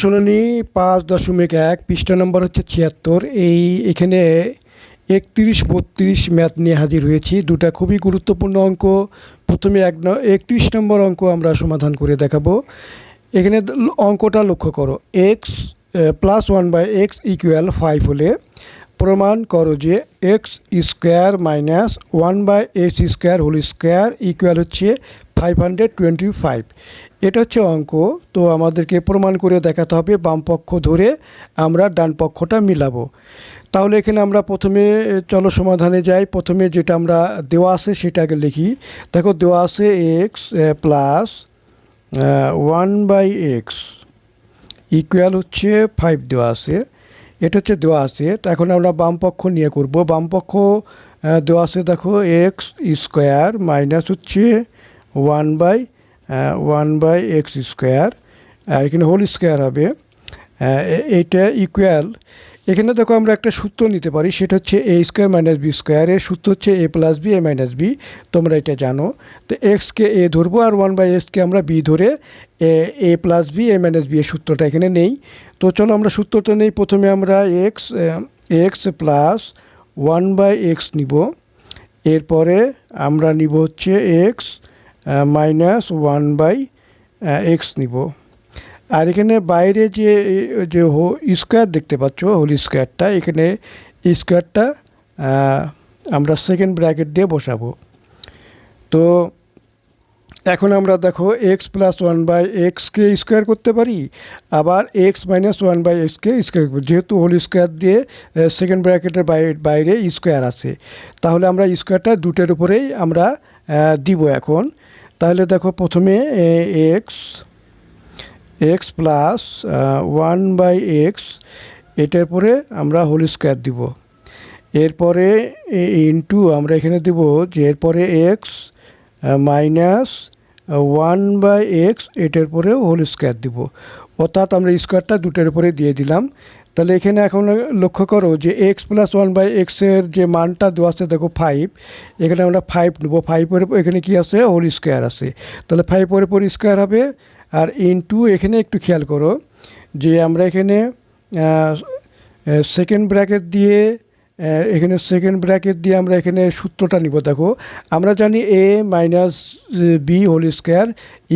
শুনানি, পাঁচ দশমিক এক, পৃষ্ঠা নম্বর হচ্ছে ছিয়াত্তর। এই, এখানে একত্রিশ বত্রিশ ম্যাথ নিয়ে হাজির হয়েছি। দুটা খুবই গুরুত্বপূর্ণ অঙ্ক। প্রথমে এক ন, একত্রিশ নম্বর অঙ্ক আমরা সমাধান করে দেখাবো। এখানে অঙ্কটা লক্ষ্য করো। X plus one by x equal five হলে প্রমাণ করো যে x square minus one by x square whole square equal হচ্ছে ফাইভ হান্ড্রেড টোয়েন্টি ফাইভ এটা হচ্ছে অঙ্ক। তো আমাদেরকে প্রমাণ করে দেখাতে হবে, বাম পক্ষ ধরে আমরা ডান পক্ষটা মিলাবো। তাহলে এখানে আমরা প্রথমে চলো সমাধানে যাই। প্রথমে যেটা আমরা দেওয়া আছে সেটা আগে লিখি। দেখো দেওয়া আছে x plus one by x equal হচ্ছে ফাইভ দেওয়া আছে। এটা হচ্ছে দেওয়া আছে। তো এখন আমরা বাম পক্ষ নিয়ে করব। বাম পক্ষ দেওয়া আছে দেখো এক্স স্কোয়ার মাইনাস হচ্ছে one by one by x square এখানে হোল স্কোয়ার হবে। এইটা ইকুয়াল এখানে দেখো আমরা একটা সূত্র নিতে পারি, সেটা হচ্ছে a square minus b square এর সূত্র হচ্ছে a plus b a minus b তোমরা এটা জানো। তো এক্সকে এ ধরবো, আর ওয়ান বাই এক্সকে আমরা বি ধরে a a plus b a minus b এর সূত্রটা এখানে নেই। তো চলো আমরা সূত্রটা নেই, প্রথমে আমরা x x plus one by x নিব। এরপরে আমরা নিব হচ্ছে x minus one by x নিব। আর এখানে বাইরে যে যে স্কোয়ার দেখতে পাচ্ছ হোল স্কোয়ারটা এখানে স্কোয়ারটা আমরা সেকেন্ড ব্র্যাকেট দিয়ে বসাবো। তো এখন আমরা দেখো এক্স প্লাস ওয়ান বাই এক্সকে স্কোয়ার করতে পারি, আবার এক্স মাইনাস ওয়ান বাই এক্সকে স্কোয়ার যেহেতু হোল স্কোয়ার দিয়ে সেকেন্ড ব্র্যাকেটের বাইরে স্কোয়ার আছে। তাহলে আমরা স্কোয়ারটা দুটোর উপরেই আমরা দিব এখন। তাহলে দেখো প্রথমে x x plus one by x, এটার পরে আমরা হোল স্কোয়ার দিব। এরপরে ইন্টু আমরা এখানে দেব যে এরপরে x minus one by x, এটার পরেও হোল স্কোয়ার দিব। অর্থাৎ আমরা স্কোয়ারটা দুটোর উপরে দিয়ে দিলাম। তাহলে এখানে এখন লক্ষ্য করো যে এক্স প্লাস ওয়ান বাই এক্সের যে মানটা দেওয়া আছে, দেখো ফাইভ এখানে আমরা ফাইভ নেব। ফাইভের এখানে কি আছে? হোল স্কোয়ার আছে। তাহলে ফাইভের উপর স্কোয়ার হবে আর ইনটু এখানে একটু খেয়াল করো যে আমরা এখানে সেকেন্ড ব্র্যাকেট দিয়ে এখানে সেকেন্ড ব্র্যাকেট দিয়ে আমরা এখানে সূত্রটা নিব। দেখো, আমরা জানি a minus b whole square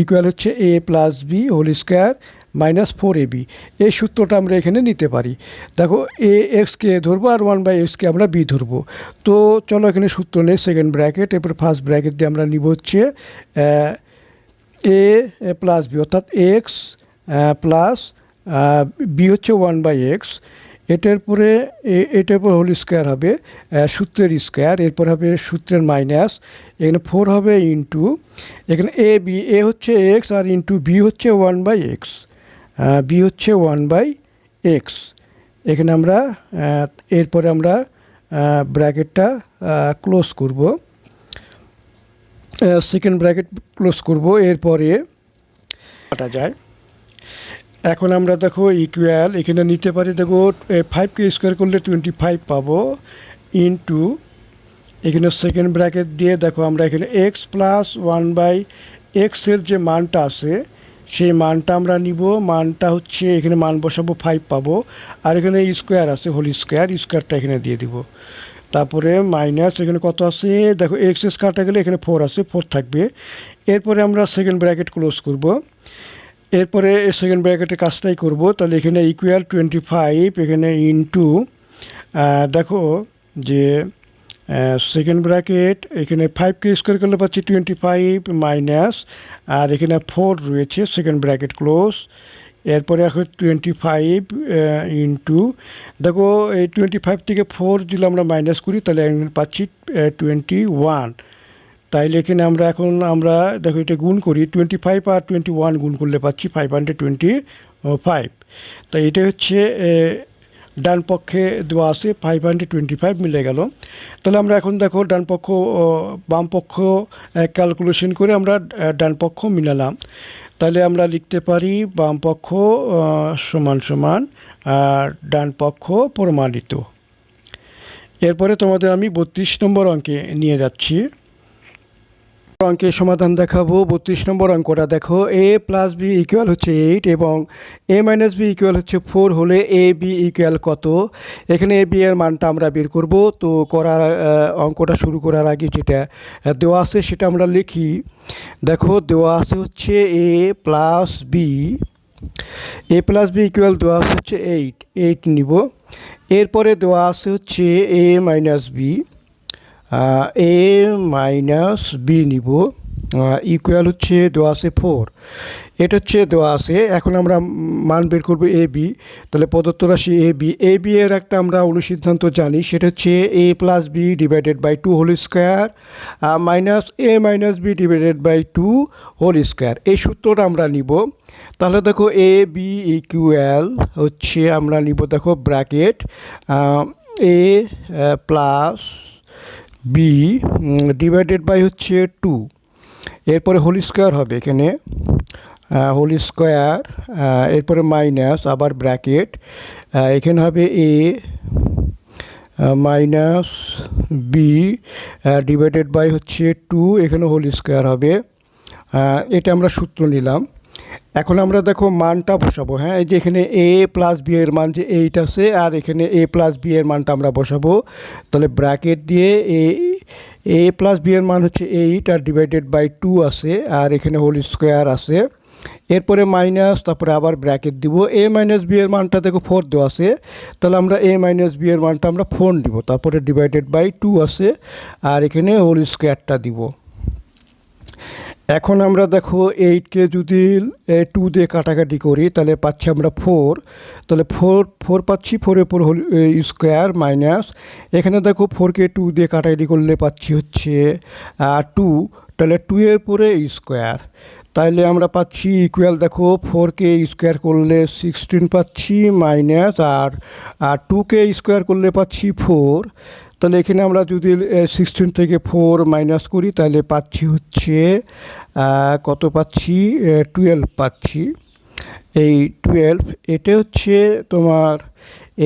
equal হচ্ছে a plus b whole square minus four a b. এই সূত্রটা আমরা এখানে নিতে পারি। দেখো, এ এক্সকে ধরবো আর ওয়ান বাই এক্সকে আমরা বি ধরবো। তো চলো এখানে সূত্র নেই সেকেন্ড ব্র্যাকেট এরপর ফার্স্ট ব্র্যাকেট দিয়ে আমরা নিব হচ্ছে এ প্লাস বি। অর্থাৎ এক্স প্লাস বি হচ্ছে ওয়ান বাই এক্স। এটার পরে এটার পর হোল স্কোয়ার হবে সূত্রের স্কোয়ার এরপর হবে সূত্রের মাইনাস এখানে ফোর হবে ইন্টু এখানে এ বি এ হচ্ছে এক্স আর ইন্টু বি হচ্ছে ওয়ান বাই এক্স। বি হচ্ছে ওয়ান বাই এক্স এখানে আমরা এরপরে আমরা ব্র্যাকেটটা ক্লোজ করব। সেকেন্ড ব্র্যাকেট ক্লোজ করব, এরপরে কাটা যায়। এখন আমরা দেখো ইকুয়াল এখানে নিতে পারি, দেখো ফাইভকে স্কোয়ার করলে টোয়েন্টি ফাইভ পাবো ইন্টু এখানে সেকেন্ড ব্র্যাকেট দিয়ে দেখো, আমরা এখানে এক্স প্লাস ওয়ান বাই এক্সের যে মানটা আছে সেই মানটা আমরা নিব। মানটা হচ্ছে এখানে মান বসাবো ফাইভ পাবো। আর এখানে স্কোয়ার আছে হোল স্কোয়ার স্কোয়ারটা এখানে দিয়ে দিব। তারপরে মাইনাস এখানে কত আছে? দেখো এক্স এস গেলে এখানে ফোর আছে ফোর থাকবে। এরপরে আমরা সেকেন্ড ব্র্যাকেট ক্লোজ করব। এরপরে সেকেন্ড ব্র্যাকেটের কাজটাই করব। তাহলে এখানে ইকুয়াল টোয়েন্টি ফাইভ এখানে ইন্টু দেখো যে সেকেন্ড ব্র্যাকেট এখানে ফাইভকে স্কোয়ার করলে পাচ্ছি টোয়েন্টি ফাইভ মাইনাস আর এখানে ফোর রয়েছে সেকেন্ড ব্র্যাকেট ক্লোজ এরপরে এখন টোয়েন্টি ফাইভ ইন্টু দেখো এই টোয়েন্টি ফাইভ থেকে ফোর যদি আমরা মাইনাস করি তাহলে পাচ্ছি টোয়েন্টি ওয়ান তাইলে এখানে আমরা এখন আমরা দেখো এটা গুণ করি টোয়েন্টি ফাইভ আর টোয়েন্টি ওয়ান গুণ করলে পাচ্ছি ফাইভ হান্ড্রেড টোয়েন্টি ফাইভ তো এটা হচ্ছে এ, ডান পক্ষে দেওয়া আছে ফাইভ হান্ড্রেড টোয়েন্টি ফাইভ মিলে গেল। তাহলে আমরা এখন দেখো ডান পক্ষ বাম পক্ষ ক্যালকুলেশন করে আমরা ডান পক্ষ মিলালাম। তাহলে আমরা লিখতে পারি বাম পক্ষ সমান সমান ডান পক্ষ প্রমাণিত। এরপরে তোমাদের আমি বত্রিশ নম্বর অঙ্কে নিয়ে যাচ্ছি। অঙ্কের সমাধান দেখাবো, বত্রিশ নম্বর অঙ্কটা দেখো এ প্লাস বি ইকুয়াল হচ্ছে এইট এবং এ মাইনাস বি ইকুয়াল হচ্ছে ফোর হলে এ বি ইকুয়াল কত? এখানে এ বি এর মানটা আমরা বের করব, তো করার অঙ্কটা শুরু করার আগে যেটা দেওয়া আছে সেটা আমরা লিখি। দেখো, দেওয়া আছে হচ্ছে a plus b a plus b equal দেওয়া আছে হচ্ছে এইট এইট নিব। এরপরে দেওয়া আছে হচ্ছে a minus b a minus b নিব ইকুয়াল হচ্ছে দেওয়া আছে ফোর এটা হচ্ছে দেওয়া আছে এখন আমরা মান বের করব এ বি তাহলে প্রদত্ত রাশি এ বি এ বি এর একটা আমরা অনুসিদ্ধান্ত জানি, সেটা হচ্ছে a plus b divided by two whole square minus a minus b divided by two whole square এই সূত্রটা আমরা নিব। তাহলে দেখো এ বি ইকুয়াল হচ্ছে, আমরা নিব দেখো bracket a plus b divided by হচ্ছে টু এরপরে হোল স্কোয়ার হবে এখানে। হোল স্কোয়ার এরপরে মাইনাস আবার ব্র্যাকেট এখানে হবে a minus b divided by হচ্ছে টু এখানে হোল স্কোয়ার হবে। এটা আমরা সূত্র নিলাম। এখন আমরা দেখো মানটা বসাবো হ্যাঁ? এই যে এখানে এ প্লাস বি এর মান যে এইট আছে, আর এখানে এ প্লাস বি এর মানটা আমরা বসাবো। তাহলে ব্র্যাকেট দিয়ে এ এ প্লাস বি এর মান হচ্ছে এইট আর ডিভাইডেড বাই টু আছে, আর এখানে হোল স্কোয়ার আছে। এরপরে মাইনাস তারপরে আবার ব্র্যাকেট দিব। এ মাইনাস বি এর মানটা দেখো ফোর দেওয়া আছে। তাহলে আমরা এ মাইনাস বি এর মানটা আমরা ফোর দিব তারপরে ডিভাইডেড বাই টু আছে, আর এখানে হোল স্কোয়ারটা দিব। এখন আমরা দেখো এইটকে যদি টু দিয়ে কাটাকাটি করি, তাহলে পাচ্ছি আমরা ফোর তাহলে ফোর ফোর পাচ্ছি ফোরের পর হোল স্কোয়ার মাইনাস এখানে দেখো ফোরকে টু দিয়ে কাটাকাটি করলে পাচ্ছি হচ্ছে টু তাহলে টু এর পরে স্কোয়ার তাহলে আমরা পাচ্ছি ইকুয়াল দেখো ফোরকে স্কোয়ার করলে সিক্সটিন পাচ্ছি মাইনাস আর টুকে স্কোয়ার করলে পাচ্ছি ফোর তাহলে এখানে আমরা যদি সিক্সটিন থেকে ফোর মাইনাস করি, তাহলে পাচ্ছি হচ্ছে কত পাচ্ছি? টুয়েলভ পাচ্ছি। এই টুয়েলভ এটা হচ্ছে তোমার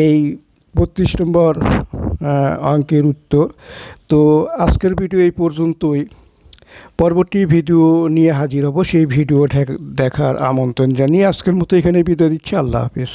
এই বত্রিশ নম্বর অঙ্কের উত্তর। তো আজকের ভিডিও এই পর্যন্তই। পরবর্তী ভিডিও নিয়ে হাজির হব। সেই ভিডিও দেখার আমন্ত্রণ জানিয়ে আজকের মতো এখানে বিদায় দিচ্ছি। আল্লাহ হাফিজ।